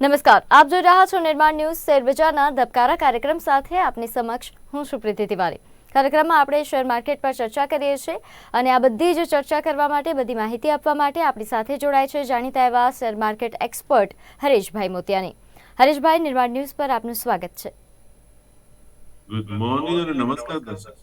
નમસ્કાર, આપ જોઈ રહ્યા છો નિર્માણ ન્યૂઝ શેરબજારના ધબકારા કાર્યક્રમ સાથે આપની સમક્ષ હું સુપ્રીતિ તિવારી. કાર્યક્રમમાં આપણે શેર માર્કેટ પર ચર્ચા કરીએ છીએ અને આ બધી જ ચર્ચા કરવા માટે, બધી માહિતી આપવા માટે આપણી સાથે જોડાય છે જાણીતા એવા share market expert Hareshbhai Motiyani. Hareshbhai, Nirman news પર આપનું સ્વાગત છે. ગુડ મોર્નિંગ અને નમસ્કાર દર્શક.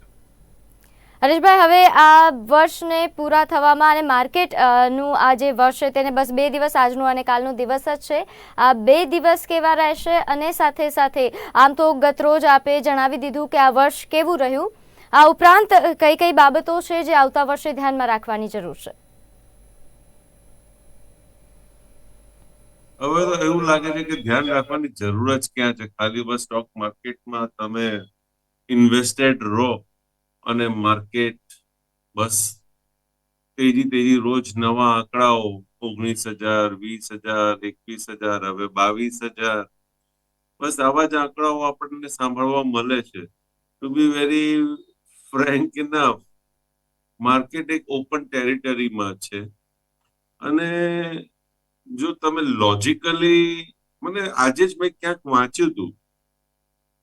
હરેશભાઈ, હવે આ વર્ષને પૂરા થવામાં અને માર્કેટનું આ જે વર્ષ છે તેને બસ બે દિવસ આજનું અને કાલનું દિવસ જ છે. આ બે દિવસ કેવા રહેશે અને સાથે સાથે આમ તો ગત રોજ આપે જણાવી દીધું કે આ વર્ષ કેવું રહ્યું. આ ઉપરાંત કઈ કઈ બાબતો છે જે આવતા વર્ષે ધ્યાનમાં રાખવાની જરૂર છે? હવે તો એવું લાગે છે કે ધ્યાન રાખવાની જરૂર જ ક્યાં છે? ખાલી બસ સ્ટોક માર્કેટમાં તમે ઇન્વેસ્ટેડ રહો. અને માર્કેટ બસ તેજી તેજી રોજ નવા આંકડાઓ, ઓગણીસ હજાર, વીસ હજાર, એકવીસ હજાર, હવે બાવીસ હજાર. બસ આવા જ આંકડાઓ આપણને સાંભળવા મળે છે. To be very frank enough market એક ઓપન ટેરિટરીમાં છે. અને જો તમે લોજિકલી, મને આજે જ મેં ક્યાંક વાંચ્યું હતું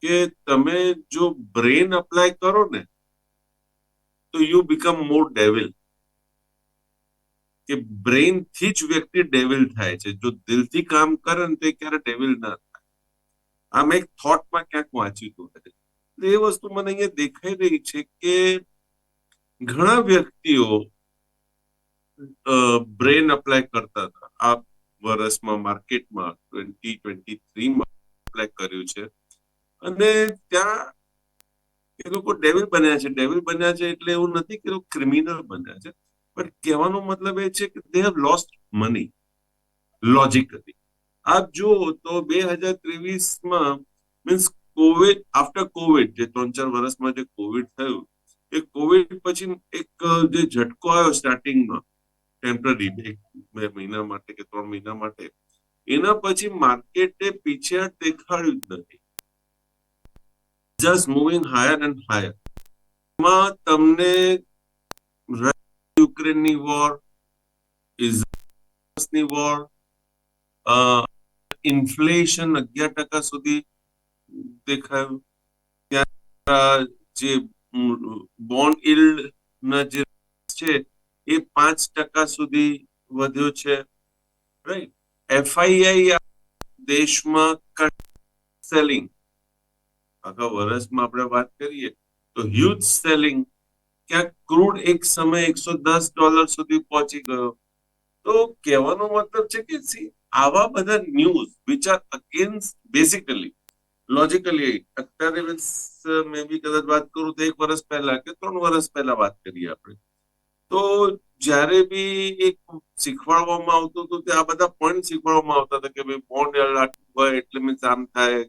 કે તમે જો બ્રેન અપ્લાય કરો ને તો યુ બીકમ મોર ડેવિલ કે બ્રેઇનથી જ વ્યક્તિ ડેવિલ થાય છે. જો દિલથી કામ કરે ને તો ક્યારે ડેવિલ ના થાય. આમ એક થોટમાં ક્યાંક વાંચ્યું હતું એ વસ્તુ મને અહીંયા દેખાઈ રહી છે કે ઘણા વ્યક્તિઓ બ્રેન અપ્લાય કરતા હતા. આ વર્ષમાં માર્કેટમાં ટ્વેન્ટી ટ્વેન્ટી થ્રીમાં અપ્લાય કર્યું છે. અને ત્યાં એ લોકો ડેવિલ બન્યા છે. ડેવિલ બન્યા છે એટલે એવું નથી કે લોકો ક્રિમિનલ બન્યા છે. પણ કહેવાનો મતલબ એ છે કે they have lost money logically આપ જુઓ તો બે હજાર ત્રેવીસમાં મીન્સ કોવિડ આફ્ટર કોવિડ જે ત્રણ ચાર વર્ષમાં જે કોવિડ થયું, એ કોવિડ પછી એક, જે ઝટકો આવ્યો સ્ટાર્ટિંગમાં ટેમ્પરરી બે મહિના માટે કે ત્રણ મહિના માટે, એના પછી માર્કેટે પીછેહટ દેખાડ્યું જ નથી. જસ્ટ મૂવિંગ હાયર એન્ડ હાયરમાં તમને યુક્રેનની વોર ઇઝરાયલની વોર ઇન્ફ્લેશન અગિયાર ટકા સુધી દેખાયું ત્યાં જે બોન્ડ ઇલ્ડ ના જે છે એ પાંચ ટકા સુધી વધ્યો છે રાઈટ એફઆઈઆઈ દેશમાં સેલિંગ આખા વર્ષમાં આપણે વાત કરીએ, તો હ્યુજ સેલિંગ ક્યાંક ક્રૂડ એક સમય એકસો દસ ડોલર સુધી પહોંચી ગયો. તો કહેવાનો મતલબ છે કે સી, આવા બધા news which are against basically logically અત્યારે મેં બી કદાચ વાત કરું તો એક વર્ષ પહેલા કે ત્રણ વર્ષ પહેલા વાત કરીએ આપણે. તો જ્યારે બી એક શીખવાડવામાં આવતું હતું, તે આ બધા પોઈન્ટ શીખવાડવામાં આવતા હતા કે ભાઈ બોન્ડ હોય એટલે મીન્સ આમ થાય.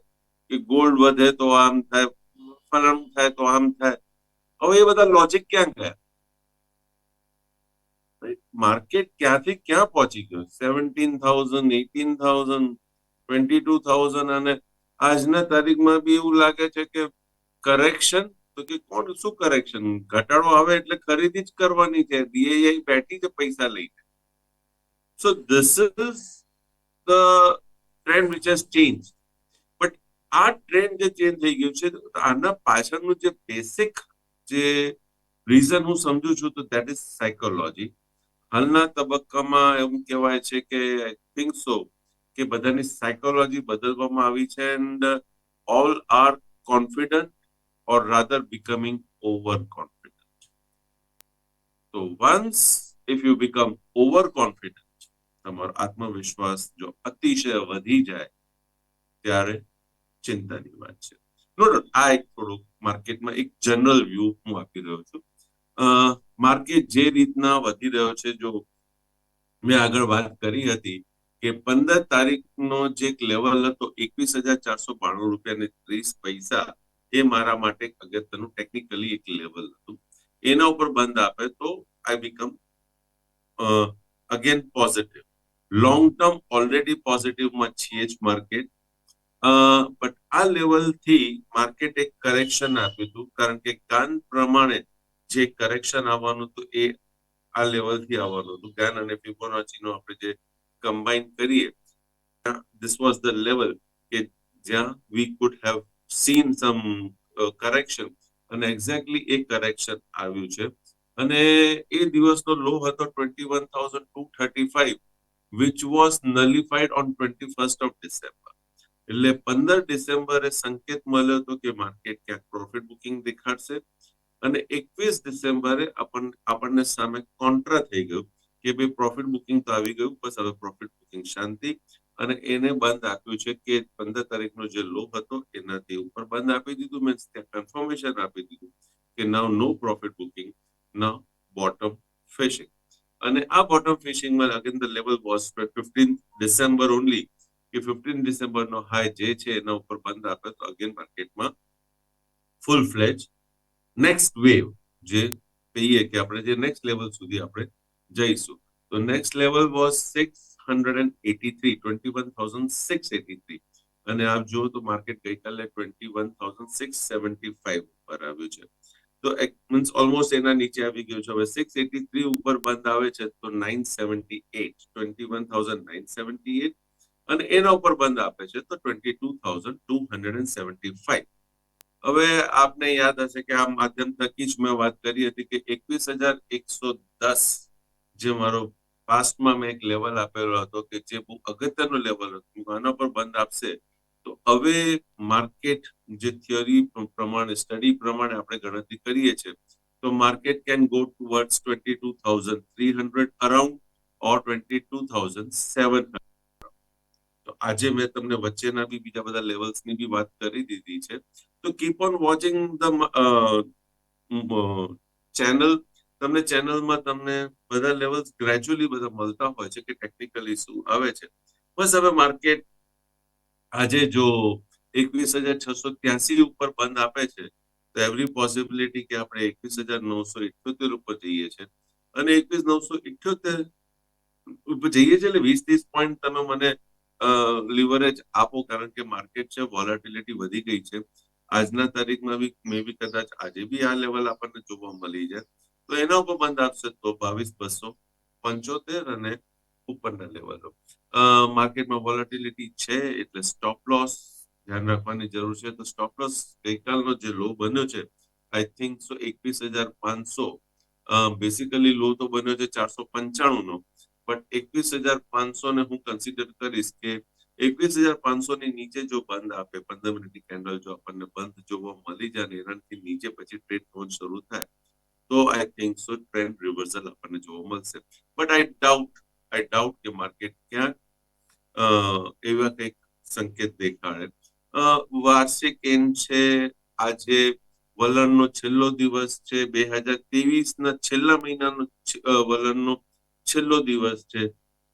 કે ગોલ્ડ વધે તો આમ થાય ફલાણું થાય તો આમ થાય હવે એ બધા લોજિક ક્યાં ગયા માર્કેટ ક્યાંથી ક્યાં પહોંચી ગયું seventeen thousand eighteen thousand twenty two thousand અને આજના તારીખમાં બી એવું લાગે છે કે કરેક્શન તો કે કોણ, શું કરેક્શન ઘટાડો આવે એટલે ખરીદી જ કરવાની છે. ડીઆઈ બેઠી છે પૈસા લઈને. So this is the trend which has change but આ ટ્રેન્ડ જે ચેન્જ થઈ ગયું છે આના પાછળનું જે બેસિક જે રીઝન હું સમજુ છું તો દેટ ઇઝ સાયકોલોજી હાલના તબક્કામાં એવું કહેવાય છે કે આઈ થિંક સો કે બધાની સાયકોલોજી બદલવામાં આવી છે and all are confident or rather becoming overconfident. So once if you become overconfident, તમારો આત્મવિશ્વાસ જો અતિશય વધી જાય ત્યારે ચિંતાની વાત છે. આ એક થોડુંક માર્કેટમાં એક જનરલ વ્યૂ હું આપી રહ્યો છું. માર્કેટ જે રીતના વધી રહ્યો છે, જો મેં આગળ વાત કરી હતી કે પંદર તારીખનો જે લેવલ હતો, એકવીસ હજાર ચારસો બાણું રૂપિયા ને ત્રીસ પૈસા, એ મારા માટે અગત્યનું ટેકનિકલી એક લેવલ હતું. એના ઉપર બંધ આપે તો I become again positive long term already પોઝિટિવમાં છીએ જ માર્કેટ બટ આ લેવલથી માર્કેટ એક કરેક્શન આપ્યું હતું. કારણ કે ગાન પ્રમાણે જે કરેક્શન આવવાનું હતું એ આ લેવલથી આવવાનું હતું. ગાન અને ફિબોનાચીનો આપણે જે કમ્બાઈન કરીએ ધીસ વોઝ ધ લેવલ કે જ્યાં we could have seen some correction અને એક્ઝેક્ટલી એ કરેક્શન આવ્યું છે. અને એ દિવસનો લો હતો twenty one thousand two thirty five which was nullified on twenty first of December એટલે પંદર ડિસેમ્બરે સંકેત મળ્યો હતો કે માર્કેટ ક્યાંક પ્રોફિટ બુકિંગ દેખાડશે અને એકવીસ ડિસેમ્બરે આપણને આપણને સામે કોન્ટ્રા થઈ ગયું કે ભાઈ પ્રોફિટ બુકિંગ તો આવી ગયું, બસ હવે પ્રોફિટ બુકિંગ શાંતિ અને એને બંધ આપ્યું છે કે પંદર તારીખનો જે લો હતો એનાથી ઉપર બંધ આપી દીધું મીન્સ ત્યાં કન્ફર્મેશન આપી દીધું કે now no profit booking now bottom fishing અને આ bottom ફિશિંગમાં again the level was fifteen December only કે ફિફ્ટીન ડિસેમ્બરનો હાઈ જે છે એના ઉપર બંધ આપે તો અગેન માર્કેટમાં ફૂલ ફ્લેજ નેક્સ્ટ વેવ જે કહીએ કે આપણે જે નેક્સ્ટ લેવલ સુધી આપણે જઈશું. તો next level was six hundred and eighty three twenty one thousand six eighty three અને આપ જુઓ તો માર્કેટ ગઈકાલે twenty one thousand six seventy five ઉપર આવ્યું છે. તો મીન્સ ઓલમોસ્ટ એના નીચે આવી ગયું છે. હવે સિક્સ એટી થ્રી ઉપર બંધ આવે છે તો nine seventy eight twenty one thousand nine seventy eight અને એના ઉપર બંધ આપે છે, તો twenty two thousand two hundred and seventy five હવે આપને યાદ હશે કે આ માધ્યમ થકી જ મેં વાત કરી હતી કે એકવીસ હજાર એકસો દસ જે મારો પાસ્ટમાં મેં એક લેવલ આપેલો હતો કે જે બહુ અગત્યનો લેવલ હતો. આના પર બંધ આપશે. તો હવે માર્કેટ જે થિયરી પ્રમાણે સ્ટડી પ્રમાણે આપણે ગણતરી કરીએ છીએ, તો market can go towards twenty two thousand three hundred around or twenty two thousand seven તો આજે મેં તમને વચ્ચેના બી બીજા બધા લેવલ્સની બી વાત કરી દીધી છે. તો keep on watching the channel તમને ચેનલમાં તમને બધા લેવલ્સ ગ્રેજ્યુઅલી બધા મળતા હોય છે કે ટેકનિકલી શું આવે છે. બસ હવે માર્કેટ આજે જો એકવીસ હજાર છસો ત્યાસી ઉપર બંધ આપે છે, તો એવરી પોસિબિલિટી કે આપણે એકવીસ હજાર નવસો ઇઠ્યોતેર ઉપર જઈએ છે. અને એકવીસ નવસો ઇઠ્યોતેર ઉપર જઈએ છે એટલે વીસ ત્રીસ પોઈન્ટ તમે મને લિવરેજ આપો, કારણ કે માર્કેટ છે, વોલેટિલિટી વધી ગઈ છે. આજના તારીખમાં બી, મે બી કદાચ આજે બી આ લેવલ આપણને જોવા મળી જાય. તો એના ઉપર બંધ આપશે તો બાવીસ બસો પંચોતેર અને ઉપરના લેવલો. માર્કેટમાં વોલેટિલિટી છે એટલે સ્ટોપ લોસ ધ્યાન રાખવાની જરૂર છે. તો સ્ટોપ લોસ ગઈકાલનો જે લો બન્યો છે આઈ થિંક સો એકવીસ હજાર પાંચસો બેસિકલી લો તો બન્યો છે ચારસો પંચાણું નો બટ એકવીસ હજાર પાંચસો ને હું કન્સિડર કરીશ કે એકવીસ હજાર પાંચસો ની નીચે જો બંધ આપે, પંદર મિનિટની કેન્ડલ જો આપણને બંધ જોવા મળી જાય, એનાથી નીચે પછી ટ્રેડ થવાનું શરૂ થાય, તો I think so trend reversal આપણને જોવા મળશે. But I doubt I doubt કે માર્કેટ ક્યાંક એવા કંઈક સંકેત દેખાડે. વાર્ષિક એન છે, આજે વલણનો છેલ્લો દિવસ છે, બે હજાર ત્રેવીસ ના છેલ્લા મહિનાનો વલણનો છેલ્લો દિવસ છે.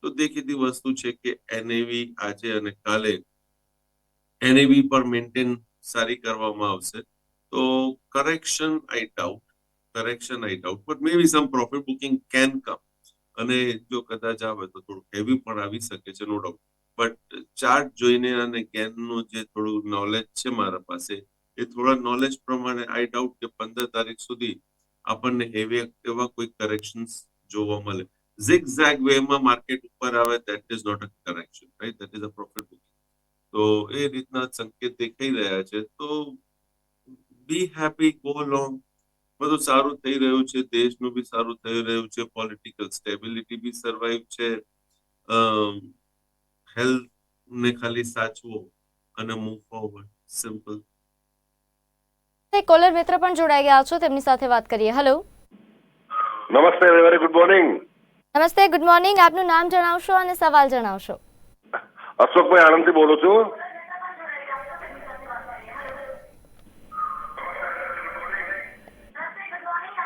તો દેખીતી વસ્તુ છે કે એનએવી આજે અને કાલે એનએવી પર મેન્ટેન સારી કરવામાં આવશે. તો correction I doubt correction I doubt but maybe some profit booking can come અને જો કદાચ આવે તો થોડું હેવી પણ આવી શકે છે નો ડાઉટ બટ ચાર્ટ જોઈને અને કેનનું જે થોડું નોલેજ છે મારા પાસે, એ થોડા નોલેજ પ્રમાણે આઈ ડાઉટ કે પંદર તારીખ સુધી આપણને એવી એવા કોઈ કરેક્શન્સ જોવા મળે. Zigzag વેમાં માર્કેટ ઉપર આવે that is not a correction right that is a profit booking. તો એ રીતના સંકેત દેખાઈ રહ્યા છે. તો બી હેપી ગો લોંગ બધું સારું થઈ રહ્યું છે દેશનું બી સારું થઈ રહ્યું છે પોલિટિકલ સ્ટેબિલિટી બી સર્વાઈવ છે. હેલ્થ ને ખાલી સાચવો અને મૂવ ફોરવર્ડ સિમ્પલ કોલર મિત્ર પણ જોડાઈ ગયા છો તેમની સાથે વાત કરીએ. હેલો નમસ્તે વેરી ગુડ મોર્નિંગ નમસ્તે ગુડ મોર્નિંગ આપનું નામ જણાવશો અને સવાલ જણાવશો. અશોકભાઈ આણંદથી બોલું છું?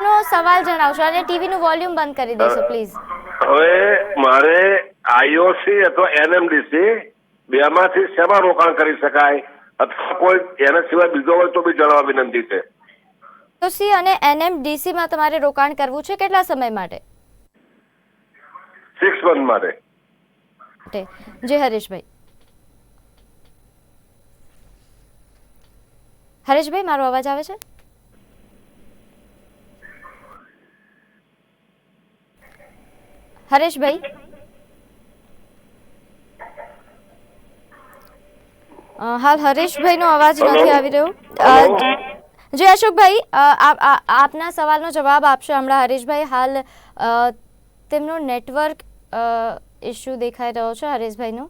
નો સવાલ જણાવશો અને ટીવી નું વોલ્યુમ બંધ કરી દેશો પ્લીઝ હવે મારે આઈઓસી અથવા એનએમડીસી બેમાંથી શેમાં રોકાણ કરી શકાય અથવા કોઈ એના સિવાય બીજો હોય તો બી જણાવવા વિનંતી છે. તો સી અને એનએમડીસી માં તમારે રોકાણ કરવું છે કેટલા સમય માટે? સિક્સ મંથ માટે જી હરેશભાઈ. હરેશભાઈ મારો અવાજ આવે છે? હરેશભાઈ? હાલ હરેશભાઈનો અવાજ નથી આવી રહ્યો? જી અશોકભાઈ આપના સવાલનો જવાબ આપશે હમણાં હરેશભાઈ. હાલ તેમનો નેટવર્ક ઇશ્યુ દેખાઈ રહ્યો છે હરેશભાઈનો?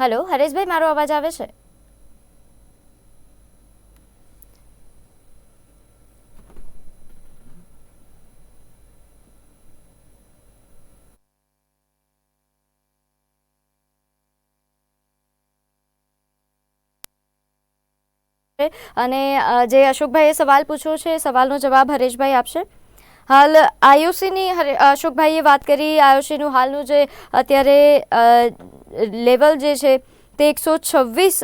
હેલો હરેશભાઈ મારો અવાજ આવે છે? અને જે અશોકભાઈએ સવાલ પૂછ્યો છે, સવાલનો જવાબ હરેશભાઈ આપશે. હાલ આયુસીની અશોકભાઈએ વાત કરી આયુસીનું હાલનું જે અત્યારે લેવલ જે છે, તે એકસો છવ્વીસ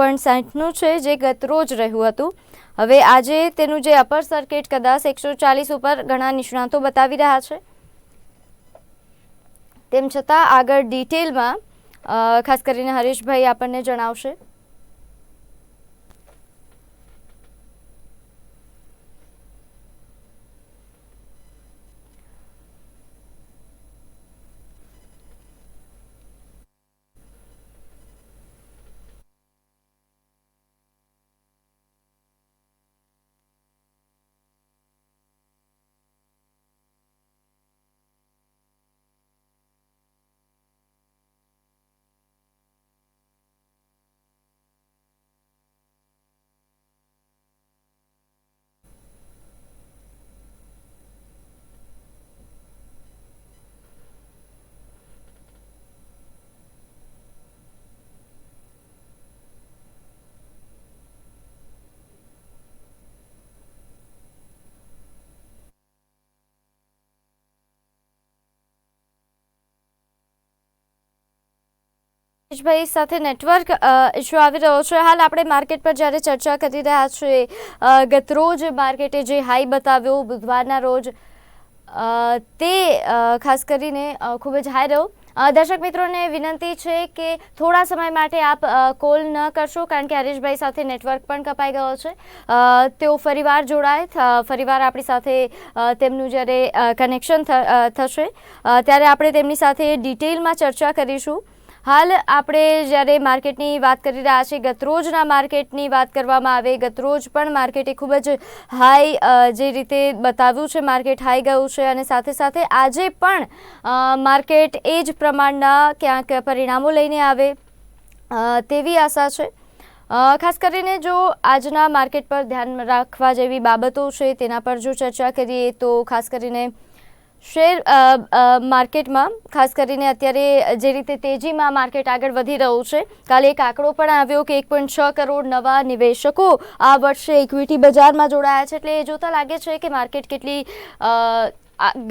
પોઈન્ટ સાઠનું છે, જે ગત રોજ રહ્યું હતું. હવે આજે તેનું જે અપર સર્કિટ કદાચ એકસો ચાલીસ ઉપર ઘણા નિષ્ણાતો બતાવી રહ્યા છે. તેમ છતાં આગળ ડિટેલમાં ખાસ કરીને હરેશભાઈ આપણને જણાવશે. ભાઈ સાથે નેટવર્ક ઇશ્યુ આવી રહ્યો છે. હાલ આપણે માર્કેટ પર જ્યારે ચર્ચા કરી રહ્યા છીએ ગતરોજ માર્કેટે જે હાઈ બતાવ્યો, બુધવારના રોજ તે ખાસ કરીને ખૂબ જ હાઈ રહ્યો. દર્શક મિત્રોને વિનંતી છે કે થોડા સમય માટે આપ કોલ ન કરશો કારણ કે હરીશભાઈ સાથે નેટવર્ક પણ કપાઈ ગયો છે. તેઓ ફરીવાર જોડાય ફરીવાર આપણી સાથે તેમનું જ્યારે કનેક્શન થશે ત્યારે આપણે તેમની સાથે ડિટેલમાં ચર્ચા કરીશું. હાલ આપણે જ્યારે માર્કેટની વાત કરી રહ્યા છીએ, ગતરોજના માર્કેટની વાત કરવામાં આવે, ગતરોજ પણ માર્કેટે ખૂબ જ હાઈ જે રીતે બતાવ્યું છે, માર્કેટ હાઈ ગયું છે અને સાથે સાથે આજે પણ માર્કેટ એ જ પ્રમાણના ક્યાંક પરિણામો લઈને આવે તેવી આશા છે. ખાસ કરીને જો આજના માર્કેટ પર ધ્યાન રાખવા જેવી બાબતો છે, તેના પર જો ચર્ચા કરીએ તો ખાસ કરીને શેર માર્કેટમાં, ખાસ કરીને અત્યારે જે રીતે તેજીમાં માર્કેટ આગળ વધી રહ્યું છે, કાલે એક આંકડો પણ આવ્યો કે એક પોઈન્ટ છ કરોડ નવા નિવેશકો આ વર્ષે ઇક્વિટી બજારમાં જોડાયા છે. એટલે એ જોતા લાગે છે કે માર્કેટ કેટલી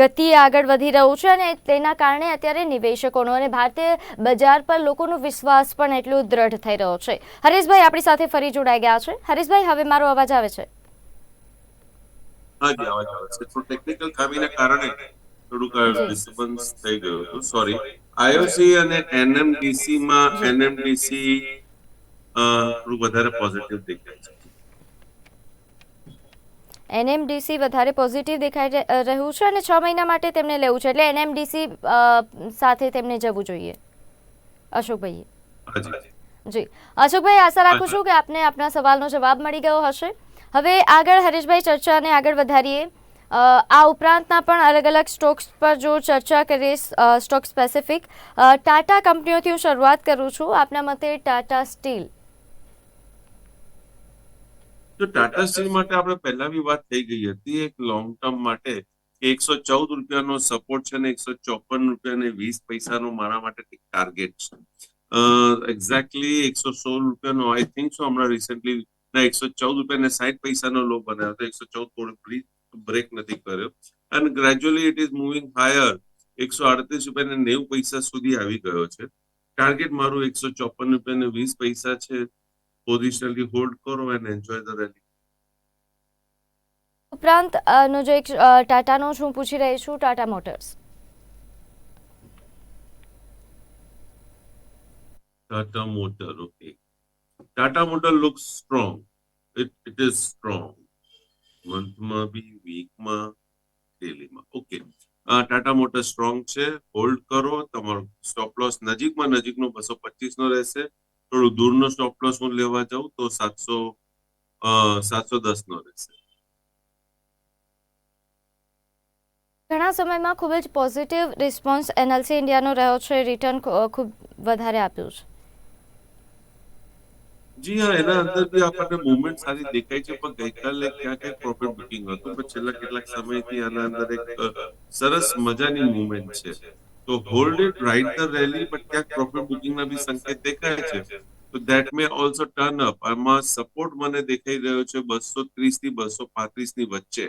ગતિ આગળ વધી રહ્યું છે અને તેના કારણે અત્યારે નિવેશકોનો અને ભારતીય બજાર પર લોકોનો વિશ્વાસ પણ એટલો દ્રઢ થઈ રહ્યો છે. હરેશભાઈ આપણી સાથે ફરી જોડાઈ ગયા છે. હરેશભાઈ, હવે મારો અવાજ આવે છે? હાજી અવાજ આવે છે. ટેકનિકલ ખામીને કારણે થોડુંક ડિસ્ટર્બન્સ થઈ ગયું હતું. સોરી આઈઓસી અને એનએમડીસી માં એનએમડીસી થોડું વધારે પોઝિટિવ દેખાય છે. એનએમડીસી વધારે પોઝિટિવ દેખાઈ રહ્યું છે અને છ મહિના માટે તેમને લેવું છે. એટલે એનએમડીસી સાથે તેમને જવું જોઈએ. અશોકભાઈએ. જી. અશોકભાઈ આશા રાખું છું કે આપને આપના સવાલનો જવાબ મળી ગયો હશે. હવે આગળ હરેશભાઈ ચર્ચાને આગળ વધારીએ. આ ઉપરાંતના પણ અલગ અલગ સ્ટોક્સ પર જો ચર્ચા કરીએ સ્ટોક સ્પેસિફિક ટાટા કંપનીઓથી હું શરૂઆત કરું છું. આપના મતે ટાટા સ્ટીલ. તો ટાટા સ્ટીલ માટે આપણે પહેલા બી વાત થઈ ગઈ હતી, એક લોંગ ટર્મ માટે એકસો ચૌદ રૂપિયાનો સપોર્ટ છે અને એકસો ચોપન રૂપિયા ને વીસ પૈસાનો મારા માટે ટાર્ગેટ છે. એક્ઝેક્ટલી એકસો સોળ રૂપિયાનો આઈ થિંક સો હમણાં રિસેન્ટલી ના એકસો ચૌદ રૂપિયા ને સાઠ પૈસાનો લો બનાવ્યો હતો. એકસો ચૌદ બ્રેક નથી કર્યો અને gradually it is moving higher એકસો આડત્રીસ રૂપિયા ને નેવું પૈસા સુધી આવી ગયો છે ટાર્ગેટ મારું એકસો ચોપન રૂપિયા ને વીસ પૈસા છે પોઝિશનલી હોલ્ડ કરો એન્ડ એન્જોય ધ રેલી ઉપરાંત નો જો એક ટાટાનો જ પૂછી રહી છું Tata motors Tata Motor, okay. Tata Motor looks strong. It, it is strong. મંથમાં બી, વીકમાં ડેલીમાં. ઓકે. ટાટા મોટર સ્ટ્રોંગ છે. હોલ્ડ કરો. તમારો સ્ટોપ લોસ નજીકમાં, નજીકનો બસો પચીસ નો રહેશે. થોડું દૂરનો સ્ટોપ લોસ હું લેવા જાઉં તો સાતસો સાતસો દસ નો રહેશે. ઘણા સમયમાં ખૂબ જ પોઝિટિવ રિસ્પોન્સ એનએલસી ઇન્ડિયાનો રહ્યો છે. રિટર્ન ખૂબ વધારે આપ્યું છે. જી હા એના અંદર બી આપણને મુવમેન્ટ સારી દેખાય છે પણ ગઈકાલે ક્યાં ક્યાંક પ્રોફિટ બુકિંગ હતું પણ છેલ્લા કેટલાક સમયથી આના અંદર એક સરસ મજાની મુવમેન્ટ છે. તો hold it right the rally but ક્યાંક પ્રોફિટ બુકિંગના બી સંકેત દેખાય છે. તો that may also turn up આમાં સપોર્ટ મને દેખાઈ રહ્યો છે બસો ત્રીસથી બસો પાંત્રીસની વચ્ચે.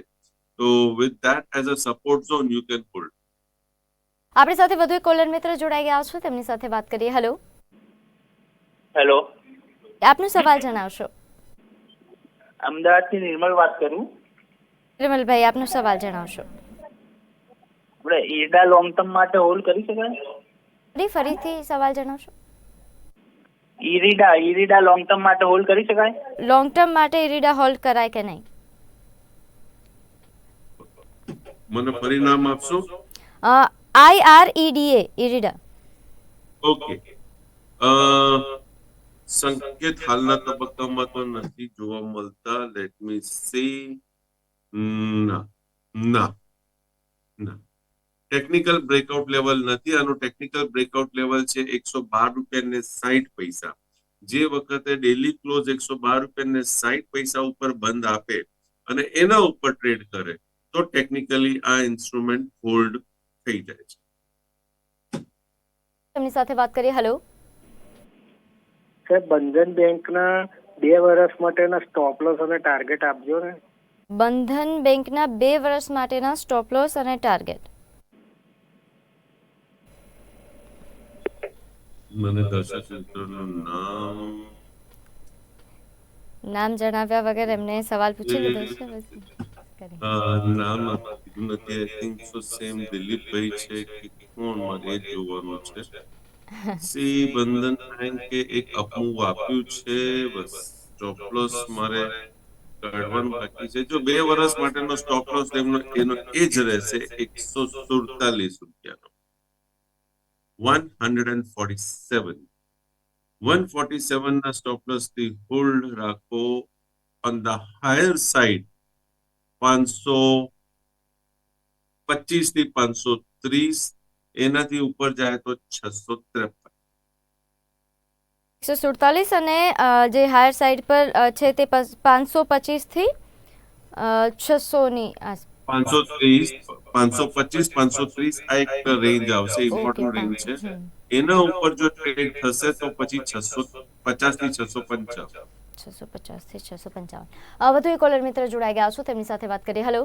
તો with that as a support zone you can hold આપણી સાથે વધુ એક કોલર મિત્ર જોડાઈ ગયા છો તેમની સાથે વાત કરીએ. હેલો હેલો આપનો સવાલ જણાવશો. અમદાવાદથી નિર્મલ વાત કરું. નિર્મલભાઈ આપનો સવાલ જણાવશો. આપણે ઈરડા લોંગ ટર્મ માટે હોલ્ડ કરી શકાય? ફરી ફરીથી સવાલ જણાવશો. ઈરીડા ઈરીડા લોંગ ટર્મ માટે હોલ્ડ કરી શકાય? લોંગ ટર્મ માટે ઈરીડા હોલ્ડ કરાય કે નહીં? મને પરિણામ આપશો? I R ઈડીએ ઈરીડા. ઓકે. અ સંકેત હાલના તબક્કામાં તો નથી જોવા મળતા. લેટ મી સી ના ના ના. ટેકનિકલ બ્રેકઆઉટ લેવલ નથી. આનું ટેકનિકલ બ્રેકઆઉટ લેવલ છે એકસો બાર રૂપિયા ને સાહીઠ પૈસા. જે વખતે ડેલી ક્લોઝ એકસો બાર રૂપિયા ને સાહીઠ પૈસા ઉપર બંધ આપે અને એના ઉપર ટ્રેડ કરે, તો ટેકનિકલી આ ઇન્સ્ટ્રુમેન્ટ હોલ્ડ થઈ જાય છે. તેમની સાથે વાત કરીએ. હેલો સાહેબ બંધન બેંકના બે વર્ષ માટેના સ્ટોપ લોસ અને ટાર્ગેટ આપજો ને બંધન બેંકના બે વર્ષ માટેના સ્ટોપ લોસ અને ટાર્ગેટ મને નામ નામ જણાવ્યા વગર એમને સવાલ પૂછી લીધો છે બસ. કરી. અ, નામ નથી આઈ થિંક સો સેમ દિલીપભાઈ છે કે કોણ મારે જોવાનું છે સી બંધન બેંકે એક અપમૂવ આપ્યું છે. બસ સ્ટોપ લોસ મારે કાઢવાનું બાકી છે. જો બે વર્ષ માટેનો સ્ટોપ લોસ તેમનો એનો એ જ રહેશે, એકસો સુડતાલીસ રૂપિયાનો. One hundred and forty seven. One forty seven ના સ્ટોપ લોસથી હોલ્ડ રાખો. ઓન ધ હાયર સાઇડ પાંચસો પચીસથી પાંચસો ત્રીસ. એનાથી ઉપર જાય તો છસો ત્રેપન. એકસો સુડતાલીસ અને જે હાયર સાઈડ પર છે તે પાંચસો પચીસથી છસો ની પાંચસો ત્રીસ પાંચસો પચીસ પાંચસો ત્રીસ આ એક રેન્જ આવશે ઇમ્પોર્ટન્ટ રેન્જ છે. એના ઉપર જો ટ્રેડ થશે તો પછી છસો પચાસથી છસો પંચાવન. છસો પચાસથી છસો પંચાવન. વધુ એક કોલર મિત્ર જોડાઈ ગયા છો તેમની સાથે વાત કરીએ. હેલો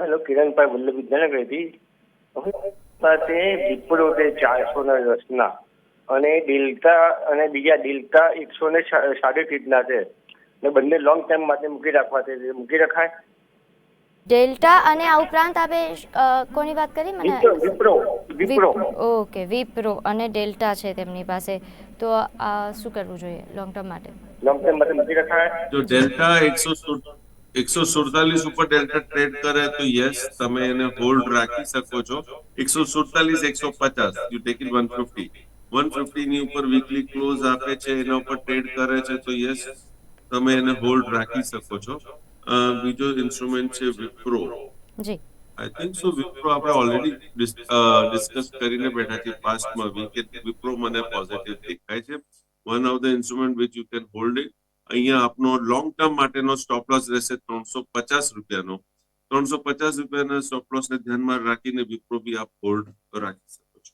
હેલો કિરણભાઈ વલ્લભ વિદ્યાનગરથી સાથે વિપ્રો છે ચારસો ના રસના. અને ડેલ્ટા અને બીજા ડેલ્ટા એકસો ને સાડત્રીસના છે. ને બંને લોંગ ટાઈમ માટે મૂકી રાખવા છે. મૂકી રખાય. ડેલ્ટા અને આ ઉપરાંત આપે કોની વાત કરી? મને વિપ્રો વિપ્રો ઓકે વિપ્રો અને ડેલ્ટા છે તેમની પાસે. તો આ શું કરવું જોઈએ લોંગ ટર્મ માટે? લોંગ ટર્મ માટે મૂકી રખાય. જો ડેલ્ટા એકસો એકસો સુડતાલીસ ઉપર ડેલ્ટા ટ્રેડ કરે તો યસ તમે એને હોલ્ડ રાખી શકો છો. એકસો સુડતાલીસ એકસો પચાસ you take it one fifty one fifty ની ઉપર વીકલી ક્લોઝ આપે છે એના ઉપર ટ્રેડ કરે છે તો યસ તમે એને હોલ્ડ રાખી શકો છો. બીજો ઇન્સ્ટ્રુમેન્ટ છે Wipro ji. I think so Wipro આપણે ઓલરેડી ડિસ્કસ કરીને બેઠા છે પાસ્ટમાં વિપ્રો મને પોઝિટિવ દેખાય છે. One of the instrument which you can hold it અહીંયા આપનો લોંગ ટર્મ માટેનો સ્ટોપ લોસ રહેશે ત્રણસો પચાસ રૂપિયાનો. ત્રણસો પચાસ રૂપિયાના સ્ટોપ લોસ ને ધ્યાનમાં રાખીને વિપ્રો બી આપ હોલ્ડ રાખી શકો છો.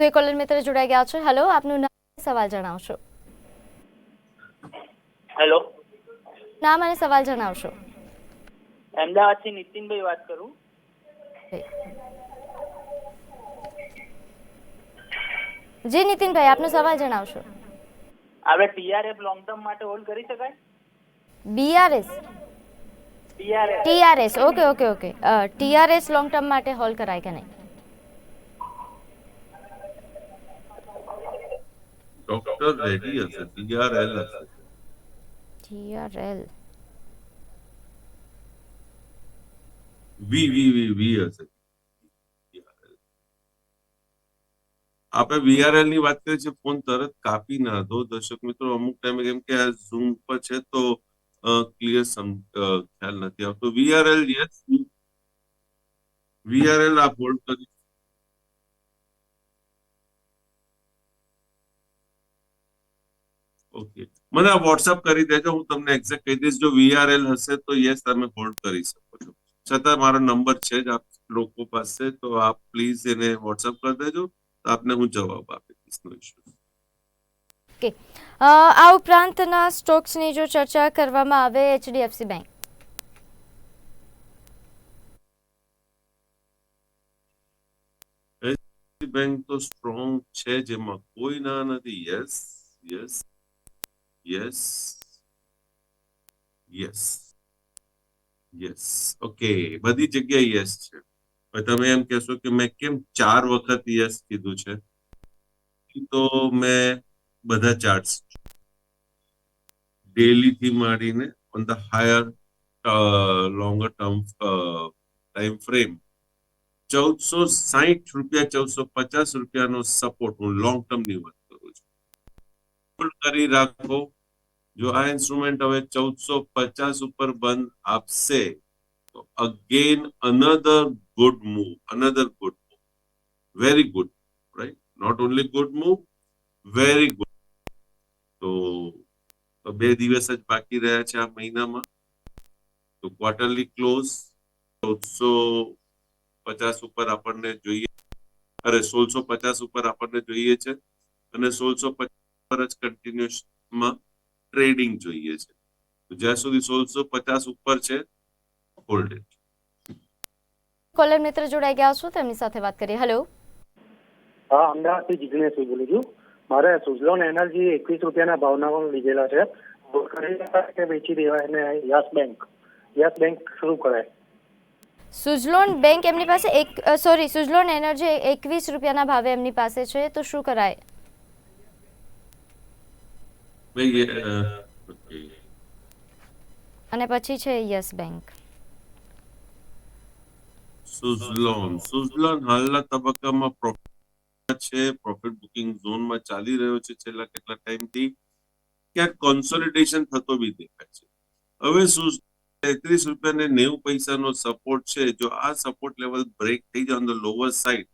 તો એક કોલર મિત્ર જોડાઈ ગયા છે. હેલો આપનું નામ સવાલ જણાવશો. હેલો નામ અને સવાલ જણાવશો. અમદાવાદથી નીતિનભાઈ વાત કરું. જી નીતિનભાઈ આપનો સવાલ જણાવશો. આપણે ટીઆરએફ લોંગ ટર્મ માટે હોલ્ડ કરી શકાય? BRS TRS okay okay okay TRS long term માટે હોલ્ડ કરાય કે નહીં? ડોક્ટર રેડી હશે. ટીઆરએલ હશે. ટીઆરએલ વી વી વી વી હશે. આપણે વીઆરએલની વાત કરીએ છીએ, ફોન તરત કાપી ના દો. દર્શક મિત્રો, અમુક ટાઈમે કેમ કે આ ઝૂમ પર છે તો ક્લિયર ખ્યાલ નથી આવતો. વીઆરએલ યસ વીઆરએલ આપ હોલ્ડ કરી ઓકે. મને આ વોટ્સઅપ કરી દેજો, હું તમને એક્ઝેક્ટ કહી દઈશ. જો વીઆરએલ હશે તો યસ તમે હોલ્ડ કરી શકો છો. છતાં મારો નંબર છે જ આપ લોકો પાસે, તો આપ પ્લીઝ એને વોટ્સઅપ કરી દેજો. તો આપને હું જવાબ આપી દઈશ નો ઇશ્યુ ઓકે આ ઉપરાંતના સ્ટોક્સની જો ચર્ચા કરવામાં આવે એચડીએફસી બેંક. બેંક તો સ્ટ્રોંગ છે જેમાં કોઈ ના નથી. Yes yes yes yes yes. Okay બધી જગ્યાએ યસ છે. તમે એમ કહેશો કે મેં કેમ ચાર વખત યસ કીધું છે? તો મેં બધા ચાર્ટ્સ ડેલી થી માંડીને on the higher longer term time frame ચૌદસો સાહીઠ રૂપિયા, ચૌદસો પચાસ રૂપિયાનો સપોર્ટ હું લોંગ ટર્મની વાત કરું છું. કરી રાખો. જો આ ઇન્સ્ટ્રુમેન્ટ હવે ચૌદસો પચાસ ઉપર બંધ આપશે, તો again another good move another good move. Very good right not only good move, very good તો બે દિવસ જ બાકી રહ્યા છે આ મહિનામાં. તો ક્વાર્ટરલી ક્લોઝ ચૌદસો પચાસ ઉપર આપણને જોઈએ. અરે સોળસો પચાસ ઉપર આપણને જોઈએ છે. અને સોળસો પચાસ પર જ કન્ટિન્યુઅસમાં ટ્રેડિંગ જોઈએ છે. જ્યાં સુધી સોળસો પચાસ ઉપર છે હોલ્ડ ઇટ કોલર મિત્ર જોડાઈ ગયા છો તેમની સાથે વાત કરીએ. હેલો હા અમદાવાદથી જિગ્નેશ બોલું છું. મારે સુઝલોન એનર્જી એકવીસ રૂપિયાના ભાવના પણ લીધેલા છે. કે વેચી દેવાય અને યસ બેંક. યસ બેંક શરૂ કરાય. સુઝલોન બેંક એમની પાસે એક સોરી સુઝલોન એનર્જી એકવીસ રૂપિયાના ભાવે એમની પાસે છે તો શું કરાય? Okay. અને પછી છે યસ બેંક. સુઝલોન. સુઝલોન હાલના તબક્કામાં પ્રોફિટ છે પ્રોફિટ બુકિંગ ઝોનમાં ચાલી રહ્યો છે છેલ્લા કેટલા ટાઈમથી ક્યાંક કોન્સોલિડેશન થતો બી દેખાય છે. હવે સુઝ તેત્રીસ રૂપિયા ને નેવું પૈસાનો સપોર્ટ છે, જો આ સપોર્ટ લેવલ બ્રેક થઈ જાય on the lower side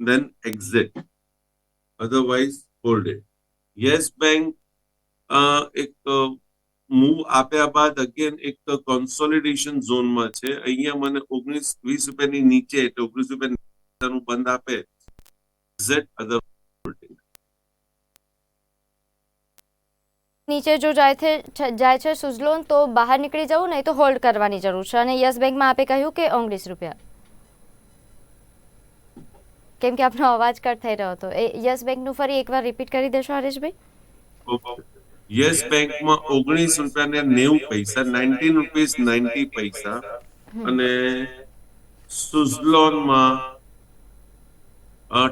then exit otherwise hold it yes bank એક મૂવ આપ્યા બાદ અગેન એક કોન્સોલિડેશન ઝોનમાં છે. અહીંયા મને ઓગણીસ વીસ રૂપિયાની નીચે એટલે ઓગણીસ રૂપિયાનું બંધ આપે. ઝેટ અધર નીચે જો જાય છે જાય છે સુઝલોન તો બહાર નીકળી જવું નહીં તો હોલ્ડ કરવાની જરૂર છે. અને યસ બેંકમાં આપે કહ્યું કે ઓગણીસ રૂપિયા. કેમ કે આપનો અવાજ કટ થઈ રહ્યો હતો. એ યસ બેંકનું ફરી એકવાર રિપીટ કરી દેશો હરેશભાઈ. યસ બેંકમાં ઓગણીસ રૂપિયા ને નેવું પૈસા, નાઇન્ટીન રૂપીસ નાઇન્ટી પૈસા અને સુઝલોનમાં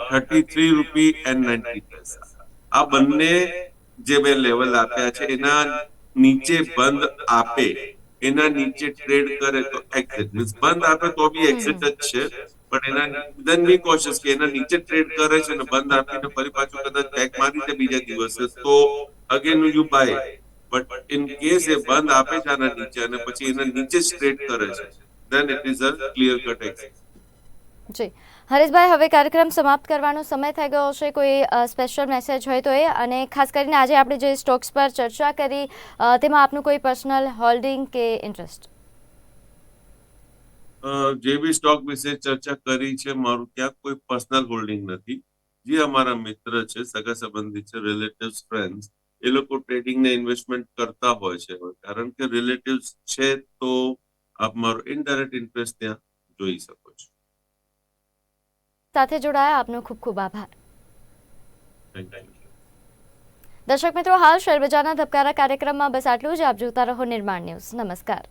thirty three rupee and ninety પૈસા. આ બંને જે બે લેવલ આપ્યા છે, એના નીચે બંધ આપે, એના નીચે ટ્રેડ કરે તો એક્ઝિટ મીન્સ બંધ આપે તો બી એક્ઝિટ જ છે, પણ એના દેન બી કોશિયસ કે એના નીચે ટ્રેડ કરે છે અને બંધ આપીને ફરી પાછું કદાચ બેક મારી દે બીજા દિવસે, તો again you buy. But in case એ બંધ આપે છે આના નીચે અને પછી એના નીચે જ ટ્રેડ કરે છે it is a clear cut exit જી. હરેશભાઈ હવે કાર્યક્રમ સમાપ્ત કરવાનો સમય થઈ ગયો છે. કોઈ સ્પેશિયલ મેસેજ હોય તો એ. અને ખાસ કરીને આજે આપણે જે સ્ટોક્સ પર ચર્ચા કરી તેમાં આપનું કોઈ પર્સનલ હોલ્ડિંગ કે ઇન્ટરેસ્ટ જે બી સ્ટોક વિશે ચર્ચા કરી છે મારું ત્યાં કોઈ પર્સનલ હોલ્ડિંગ નથી. જે અમારા મિત્ર છે સગા સંબંધી છે રિલેટિવ્સ ફ્રેન્ડ્સ એ લોકો ટ્રેડિંગ ને ઇન્વેસ્ટમેન્ટ કરતા હોય છે કારણ કે રિલેટિવ્સ છે તો આપ મારો ઇનડાયરેક્ટ ઇન્ટરેસ્ટ ત્યાં જોઈ શકો છો. સાથે જોડાયા આપનો ખૂબ ખૂબ આભાર. દર્શક મિત્રો હાલ શેરબજારના ધબકારા કાર્યક્રમમાં બસ આટલું જ. આપ જોતા રહો નિર્માણ ન્યૂઝ. નમસ્કાર.